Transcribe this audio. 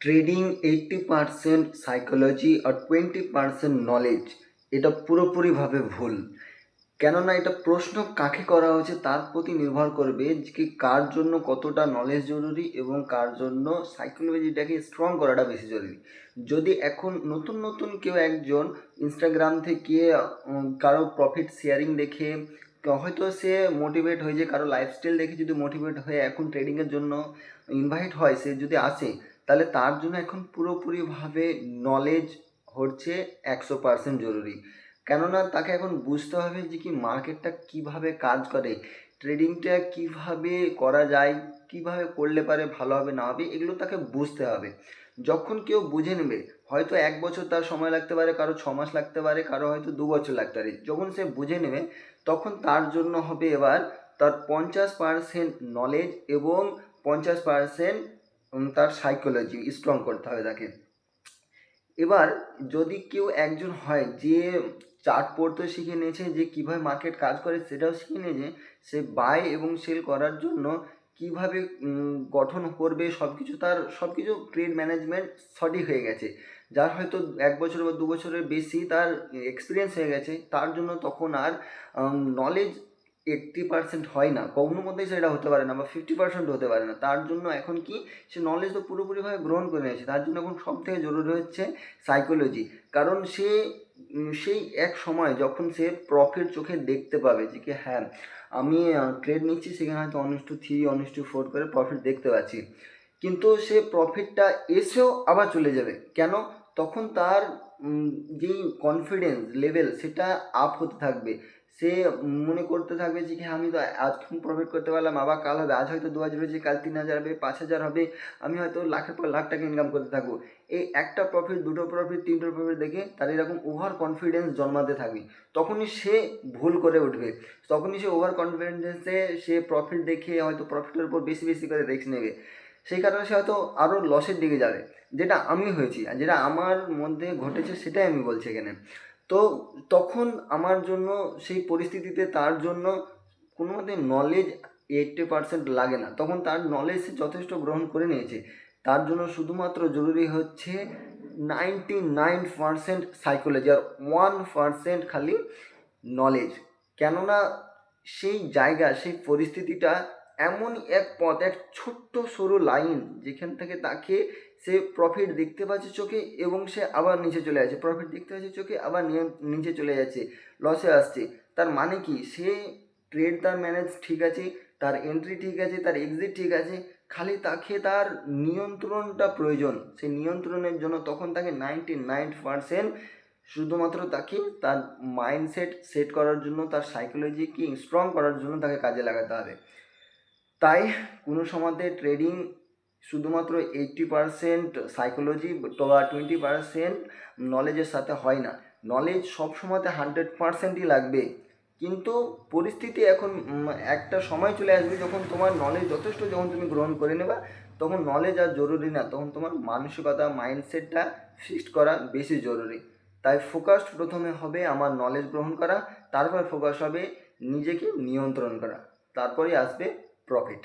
Trading eighty percent psychology আর twenty percent knowledge, এটা পুরোপুরিভাবে ভুল। কেননা এটা প্রশ্ন কাকে করা হয়েছে তার প্রতি নির্ভর করবে যে কার জন্য কতটা নলেজ জরুরি এবং কার জন্য সাইকোলজিটাকে স্ট্রং করাটা বেশি জরুরি। যদি এখন নতুন নতুন কেউ একজন ইনস্টাগ্রাম থেকে কারও প্রফিট শেয়ারিং দেখে, হয়তো সে মোটিভেট হয়ে যে কারও লাইফস্টাইল দেখে যদি মোটিভেট হয়ে এখন ট্রেডিংয়ের জন্য ইনভাইট হয়, সে যদি আসে তাহলে তার জন্য এখন পুরোপুরিভাবে নলেজ হচ্ছে একশো পার্সেন্ট জরুরি। কেননা তাকে এখন বুঝতে হবে যে কি মার্কেটটা কীভাবে কাজ করে ট্রেডিংটা কীভাবে করা যায়, কীভাবে করলে পারে ভালো হবে, না হবে, এগুলো তাকে বুঝতে হবে। যখন কেউ বুঝে নেবে, হয়তো এক বছর তার সময় লাগতে পারে, কারও ছ মাস লাগতে পারে, কারও হয়তো দু বছর লাগতে পারে। যখন সে বুঝে নেবে, তখন তার জন্য হবে এবার তার পঞ্চাশ পার্সেন্ট নলেজ এবং পঞ্চাশ পার্সেন্ট তার সাইকোলজি স্ট্রং করতে হবে তাকে। এবার যদি কেউ একজন হয় যে চার্ট পড়তে শিখে নিয়েছে যে কীভাবে মার্কেট কাজ করে সেটাও শিখে নিয়েছে সে বাই এবং সেল করার জন্য কীভাবে গঠন করবে সব কিছু তার সব কিছু ট্রেড ম্যানেজমেন্ট সঠিক হয়ে গেছে। যার হয়তো এক বছর বা দু বছরের বেশি তার এক্সপিরিয়েন্স হয়ে গেছে, তার জন্য তখন আর নলেজ এইট্টি পার্সেন্ট হয় না। কখনো মধ্যেই সেটা হতে পারে না বা ফিফটি পার্সেন্ট হতে পারে না। তার জন্য এখন কি সে নলেজ তো পুরোপুরিভাবে গ্রহণ করে নিয়েছে। তার জন্য এখন সব থেকে জরুরি হচ্ছে সাইকোলজি কারণ সে সেই এক সময় যখন সে প্রফিট চোখে দেখতে পাবে যে কি হ্যাঁ আমি ট্রেড নিচ্ছি, সেখানে হয়তো one is to three one is to four করে প্রফিট দেখতে পাচ্ছি। কিন্তু সে প্রফিটটা এসেও আবার চলে যাবে। কেন? তখন তার যেই কনফিডেন্স লেভেল সেটা আপ হতে থাকবে। সে মনে করতে থাকবে যে হ্যাঁ, আমি তো আজকে প্রফিট করতে পারলাম আবার কাল হবে আজ হয়তো দু হাজার হয়েছে কাল তিন হাজার হবে পাঁচ হাজার হবে আমি হয়তো লাখের পর লাখ টাকা ইনকাম করতে থাকব। এই একটা প্রফিট দুটো প্রফিট তিনটো প্রফিট দেখে তার এরকম ওভার কনফিডেন্স জন্মাতে থাকবে। তখনই সে ভুল করে উঠবে। তখনই সে ওভার কনফিডেন্সে সে প্রফিট দেখে হয়তো প্রফিটের উপর বেশি বেশি করে রিস্ক নেবে। সেই কারণে সে হয়তো আরও লসের দিকে যাবে। যেটা আমি হয়েছি আর যেটা আমার মধ্যে ঘটেছে সেটাই আমি বলছি এখানে। তো তখন আমার জন্য, সেই পরিস্থিতিতে তার জন্য কোনো মতে নলেজ এইটটি পার্সেন্ট লাগে না। তখন তার নলেজ সে যথেষ্ট গ্রহণ করে নিয়েছে। তার জন্য শুধুমাত্র জরুরি হচ্ছে নাইনটি নাইন পার্সেন্ট সাইকোলজি আর ওয়ান পার্সেন্ট খালি নলেজ কেননা সেই জায়গা, সেই পরিস্থিতিটা এমন এক পথ, এক ছোট্ট সরু লাইন যেখান থেকে তাকে সে প্রফিট দেখতে পাচ্ছে চোখে এবং সে আবার নিচে চলে যাচ্ছে। প্রফিট দেখতে পাচ্ছে চোখে, আবার নিচে চলে যাচ্ছে লসে আসছে। তার মানে কি? সে ট্রেড তার ম্যানেজ ঠিক আছে, তার এন্ট্রি ঠিক আছে, তার এক্সিট ঠিক আছে, খালি তাকে তার নিয়ন্ত্রণটা প্রয়োজন। সেই নিয়ন্ত্রণের জন্য তখন তাকে নাইনটি নাইন পারসেন্ট শুধুমাত্র তাকে তার মাইন্ডসেট সেট করার জন্য, তার সাইকোলজিকে স্ট্রং করার জন্য তাকে কাজে লাগাতে হবে। তাই কোনো সময়তে ট্রেডিং শুধুমাত্র এইট্টি পারসেন্ট সাইকোলজি বা টোয়েন্টি পারসেন্ট নলেজের সাথে হয় না। নলেজ সব সময়তে হান্ড্রেড পারসেন্টই লাগবে। কিন্তু পরিস্থিতি এখন একটা সময় চলে আসবে যখন তোমার নলেজ যথেষ্ট যখন তুমি গ্রহণ করে নেবা, তখন নলেজ আর জরুরি না, তখন তোমার মানসিকতা মাইন্ডসেটটা ফিক্সড করা বেশি জরুরি। তাই ফোকাসড প্রথমে হবে আমার নলেজ গ্রহণ করা, তারপর ফোকাস হবে নিজেকে নিয়ন্ত্রণ করা তারপরে আসবে প্রফিট